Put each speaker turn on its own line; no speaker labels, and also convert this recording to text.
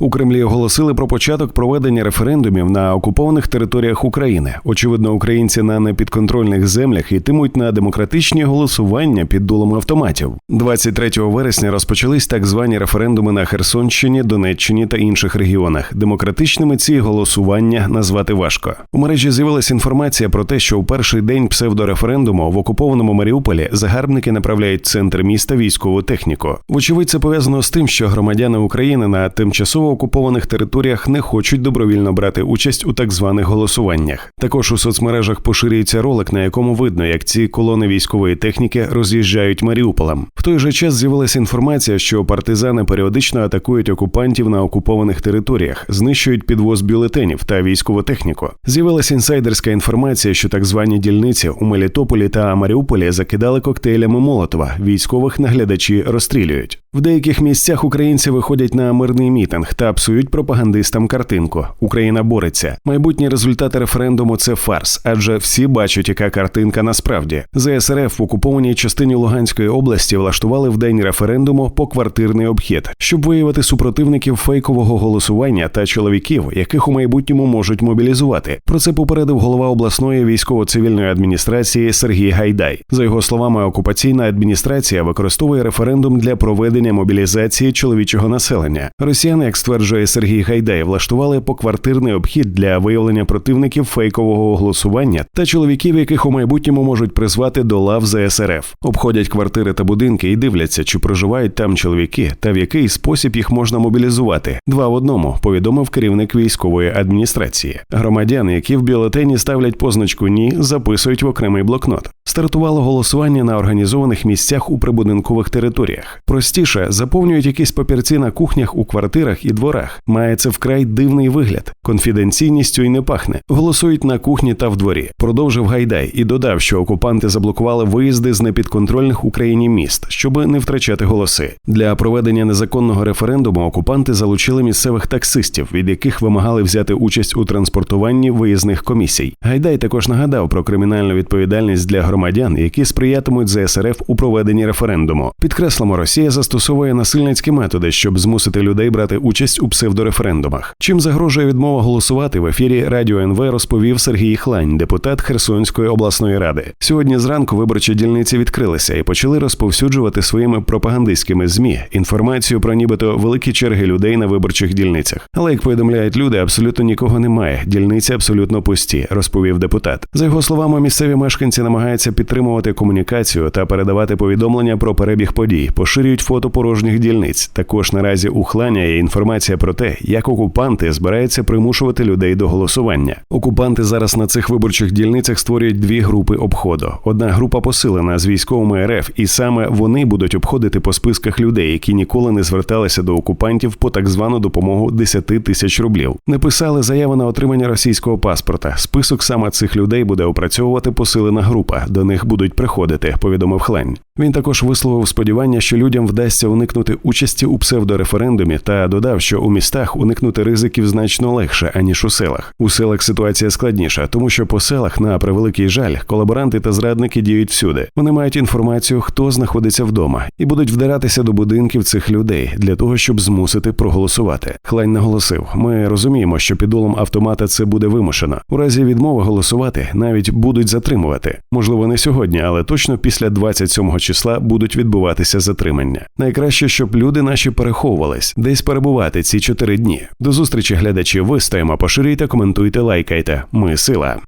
У Кремлі оголосили про початок проведення референдумів на окупованих територіях України. Очевидно, українці на непідконтрольних землях йтимуть на демократичні голосування під дулом автоматів. 23 вересня розпочались так звані референдуми на Херсонщині, Донеччині та інших регіонах. Демократичними ці голосування назвати важко. У мережі з'явилася інформація про те, що у перший день псевдореферендуму в окупованому Маріуполі загарбники направляють центр міста військову техніку. Вочевидь, це пов'язано з тим, що громадяни України на тимчасово окупованих територіях не хочуть добровільно брати участь у так званих голосуваннях. Також у соцмережах поширюється ролик, на якому видно, як ці колони військової техніки роз'їжджають Маріуполем. В той же час з'явилася інформація, що партизани періодично атакують окупантів на окупованих територіях, знищують підвоз бюлетенів та військову техніку. З'явилася інсайдерська інформація, що так звані дільниці у Мелітополі та Маріуполі закидали коктейлями Молотова. Військових наглядачі розстрілюють. В деяких місцях українці виходять на мирний мітинг та псують пропагандистам картинку. Україна бореться. Майбутні результати референдуму це фарс, адже всі бачать, яка картинка насправді. ЗСРФ в окупованій частині Луганської області влаштували в день референдуму поквартирний обхід, щоб виявити супротивників фейкового голосування та чоловіків, яких у майбутньому можуть мобілізувати. Про це попередив голова обласної військово-цивільної адміністрації Сергій Гайдай. За його словами, окупаційна адміністрація використовує референдум для проведення мобілізації чоловічого населення. Росіяни, як стверджує Сергій Гайдай, влаштували поквартирний обхід для виявлення противників фейкового голосування та чоловіків, яких у майбутньому можуть призвати до лав ЗСРФ. Обходять квартири та будинки і дивляться, чи проживають там чоловіки та в який спосіб їх можна мобілізувати. Два в одному повідомив керівник військової адміністрації. Громадяни, які в бюлетені ставлять позначку ні, записують в окремий блокнот. Стартувало голосування на організованих місцях у прибудинкових територіях. Простіше заповнюють якісь папірці на кухнях у квартирах і дворах. Має це вкрай дивний вигляд, конфіденційністю й не пахне. Голосують на кухні та в дворі. Продовжив Гайдай і додав, що окупанти заблокували виїзди з непідконтрольних Україні міст, щоб не втрачати голоси. Для проведення незаконного референдуму окупанти залучили місцевих таксистів, від яких вимагали взяти участь у транспортуванні виїзних комісій. Гайдай також нагадав про кримінальну відповідальність для громадян, які сприятимуть ЗСРФ у проведенні референдуму. Підкреслимо, Росія застосовує насильницькі методи, щоб змусити людей брати участь у псевдореферендумах. Чим загрожує відмова голосувати в ефірі Радіо НВ розповів Сергій Хлань, депутат Херсонської обласної ради. Сьогодні зранку виборчі дільниці відкрилися і почали розповсюджувати своїми пропагандистськими змі інформацію про нібито великі черги людей на виборчих дільницях. Але як повідомляють люди, абсолютно нікого немає. Дільниці абсолютно пусті, розповів депутат. За його словами, місцеві мешканці намагаються підтримувати комунікацію та передавати повідомлення про перебіг подій, поширюють фото порожніх дільниць. Також наразі у Хланя є інформація про те, як окупанти збираються примушувати людей до голосування. Окупанти зараз на цих виборчих дільницях створюють дві групи обходу. Одна група посилена з військовими РФ, і саме вони будуть обходити по списках людей, які ніколи не зверталися до окупантів по так звану допомогу 10 тисяч рублів. Не писали заяви на отримання російського паспорта. Список саме цих людей буде опрацьовувати посилена група. До них будуть приходити. Повідомив Хлень. Він також висловив сподівання, що людям вдасться уникнути участі у псевдореферендумі, та додав, що у містах уникнути ризиків значно легше аніж у селах. У селах ситуація складніша, тому що по селах, на превеликий жаль, колаборанти та зрадники діють всюди. Вони мають інформацію, хто знаходиться вдома, і будуть вдиратися до будинків цих людей для того, щоб змусити проголосувати. Хлань наголосив: ми розуміємо, що під дулом автомата це буде вимушено. У разі відмови голосувати навіть будуть затримувати. Можливо, не сьогодні, але точно після 27 числа будуть відбуватися затримання. Найкраще, щоб люди наші переховувались, десь перебувати ці чотири дні. До зустрічі, глядачі. Вистоїмо, поширюйте, коментуйте, лайкайте. Ми сила.